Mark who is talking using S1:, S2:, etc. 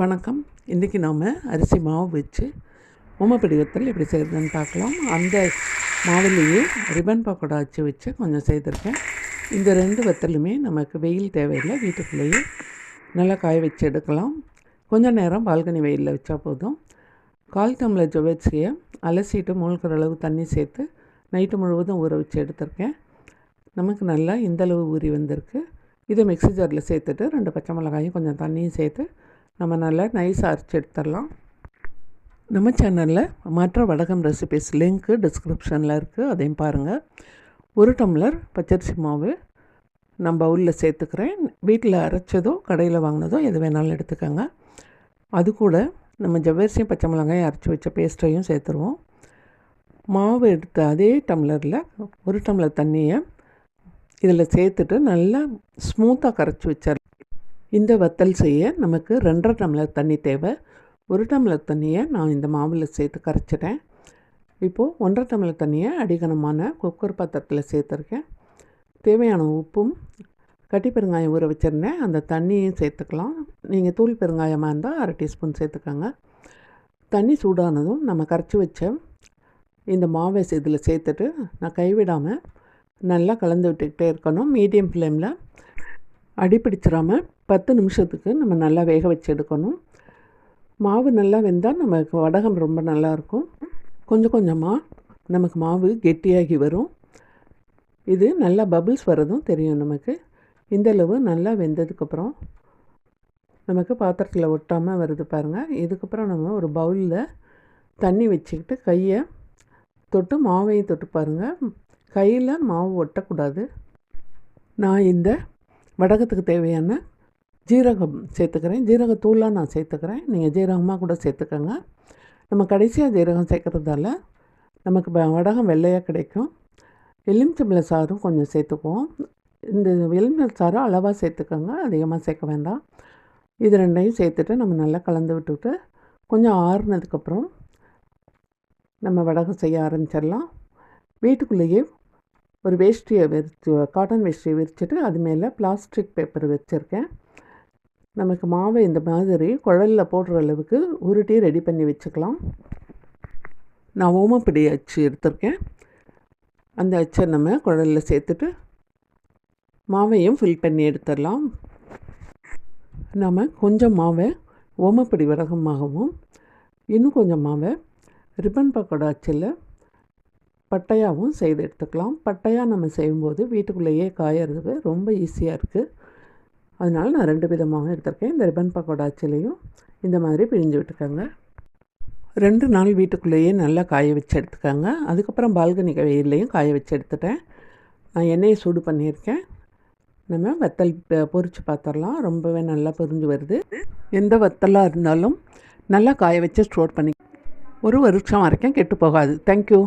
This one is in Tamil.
S1: வணக்கம். இன்றைக்கி நாம் அரிசி மாவு வச்சு உமை வத்தல் எப்படி செய்கிறதுன்னு பார்க்கலாம். அந்த மாவுலேயே ரிப்பன் பக்கோடா வச்சு வச்சு கொஞ்சம் செய்திருக்கேன். இந்த ரெண்டு வத்தலுமே நமக்கு வெயில் தேவையில்லை. வீட்டுக்குள்ளேயே நல்லா காய வச்சு எடுக்கலாம். கொஞ்சம் நேரம் பால்கனி வெயிலில் வச்சா போதும். கால் டம்ளர் ஜுவச்சியை அலசிட்டு மூழ்கிற அளவு தண்ணி சேர்த்து நைட்டு முழுவதும் ஊற வச்சு எடுத்திருக்கேன். நமக்கு நல்லா இந்தளவு ஊறி வந்திருக்கு. இதை மிக்ஸி ஜாரில் சேர்த்துட்டு ரெண்டு பச்சை மிளகாயும் கொஞ்சம் தண்ணியும் சேர்த்து நம்ம நல்லா நைஸாக அரைச்சி எடுத்துடலாம். நம்ம சேனலில் மற்ற வடகம் ரெசிபிஸ் லிங்க்கு டிஸ்கிரிப்ஷனில் இருக்குது அதையும் பாருங்கள் ஒரு டம்ளர் பச்சரிசி மாவு நான் பவுலில் சேர்த்துக்கிறேன். வீட்டில் அரைச்சதோ கடையில் வாங்கினதோ எது வேணாலும் எடுத்துக்கோங்க. அது கூட நம்ம ஜவ்வரிசியும் பச்சை மிளகாயும் அரைச்சி வச்ச பேஸ்ட்டையும் சேர்த்துருவோம். மாவு எடுத்த அதே டம்ளரில் ஒரு டம்ளர் தண்ணியை இதில் சேர்த்துட்டு நல்லா ஸ்மூத்தாக கரைச்சி வச்சிடலாம். இந்த வத்தல் செய்ய நமக்கு ரெண்டரை டம்ளர் தண்ணி தேவை. ஒரு டம்ளர் தண்ணியை நான் இந்த மாவில் சேர்த்து கரைச்சிட்டேன். இப்போது ஒன்றரை டம்ளர் தண்ணியை அடிகனமான குக்கர் பாத்திரத்தில் சேர்த்துருக்கேன். தேவையான உப்பும் கட்டி பெருங்காயம் ஊற வச்சுருந்தேன் அந்த தண்ணியும் சேர்த்துக்கலாம். நீங்கள் தூள் பெருங்காயமாக இருந்தால் அரை டீஸ்பூன் சேர்த்துக்கோங்க. தண்ணி சூடானதும் நம்ம கரைச்சி வச்ச இந்த மாவை இதில் சேர்த்துட்டு நான் கைவிடாமல் நல்லா கலந்து விட்டுக்கிட்டே இருக்கணும். மீடியம் ஃப்ளேமில் அடிப்பிடிச்சிடாமல் பத்து நிமிஷத்துக்கு நம்ம நல்லா வேக வச்சு எடுக்கணும். மாவு நல்லா வெந்தால் நமக்கு வடகம் ரொம்ப நல்லாயிருக்கும் கொஞ்சம் கொஞ்சமாக நமக்கு மாவு கெட்டியாகி வரும். இது நல்லா பபிள்ஸ் வரதும் தெரியும் நமக்கு. இந்தளவு நல்லா வெந்ததுக்கப்புறம் நமக்கு பாத்திரத்தில் ஒட்டாமல் வருது பாருங்கள் இதுக்கப்புறம் நம்ம ஒரு பவுலில் தண்ணி வச்சுக்கிட்டு கையை தொட்டு மாவையும் தொட்டு பாருங்கள் கையில் மாவு ஒட்டக்கூடாது. நான் இந்த வடகத்துக்கு தேவையான ஜீரகம் சேர்த்துக்கிறேன். ஜீரகத்தூளாக நான் சேர்த்துக்கிறேன். நீங்கள் ஜீரகமாக கூட சேர்த்துக்கோங்க. நம்ம கடைசியாக ஜீரகம் சேர்க்குறதால நமக்கு வடகம் வெள்ளையாக கிடைக்கும். எலுமிச்சம்பழ சாரும் கொஞ்சம் சேர்த்துக்குவோம். இந்த எலுமிச்சம்பளை சாரும் அளவாக சேர்த்துக்கோங்க. அதிகமாக சேர்க்க வேண்டாம். இது ரெண்டையும் சேர்த்துட்டு நம்ம நல்லா கலந்து விட்டுவிட்டு கொஞ்சம் ஆறுனதுக்கப்புறம் நம்ம வடகம் செய்ய ஆரம்பிச்சிடலாம். வீட்டுக்குள்ளேயே ஒரு வேஷ்டியை விரித்து காட்டன் வேஷ்டியை விரிச்சிட்டு அது மேலே பிளாஸ்டிக் பேப்பர் வச்சுருக்கேன். நமக்கு மாவை இந்த மாதிரி குழலில் போடுற அளவுக்கு உருட்டி ரெடி பண்ணி வச்சுக்கலாம். நான் ஓமப்பிடி அச்சு எடுத்திருக்கேன். அந்த அச்சை நம்ம குழலில் சேர்த்துட்டு மாவையும் ஃபில் பண்ணி எடுத்துடலாம். நம்ம கொஞ்சம் மாவை ஓமப்பிடி வடகமாகவும் இன்னும் கொஞ்சம் மாவை ரிப்பன் பக்கோடா அச்சில் பட்டையாகவும் செய்து எடுத்துக்கலாம். பட்டையாக நம்ம செய்யும்போது வீட்டுக்குள்ளேயே காயறதுக்கு ரொம்ப ஈஸியாக இருக்குது அதனால் நான் ரெண்டு விதமாகவும் எடுத்திருக்கேன். இந்த ரிப்பன் பக்கோடா அச்சிலையும் இந்த மாதிரி பிழிஞ்சு விட்டுக்கோங்க. ரெண்டு நாள் வீட்டுக்குள்ளேயே நல்லா காய வச்சு எடுத்துக்கோங்க. அதுக்கப்புறம் பால்கனி வெயிலையும் காய வச்சு எடுத்துட்டேன். நான் எண்ணெயை சூடு பண்ணியிருக்கேன். நம்ம வத்தல் பொரித்து பார்த்துடலாம் ரொம்பவே நல்லா பொரிஞ்சு வருது. எந்த வத்தலாக இருந்தாலும் நல்லா காய வச்சு ஸ்டோர் பண்ணி ஒரு வருஷம் வரைக்கும் கெட்டு போகாது. தேங்க்யூ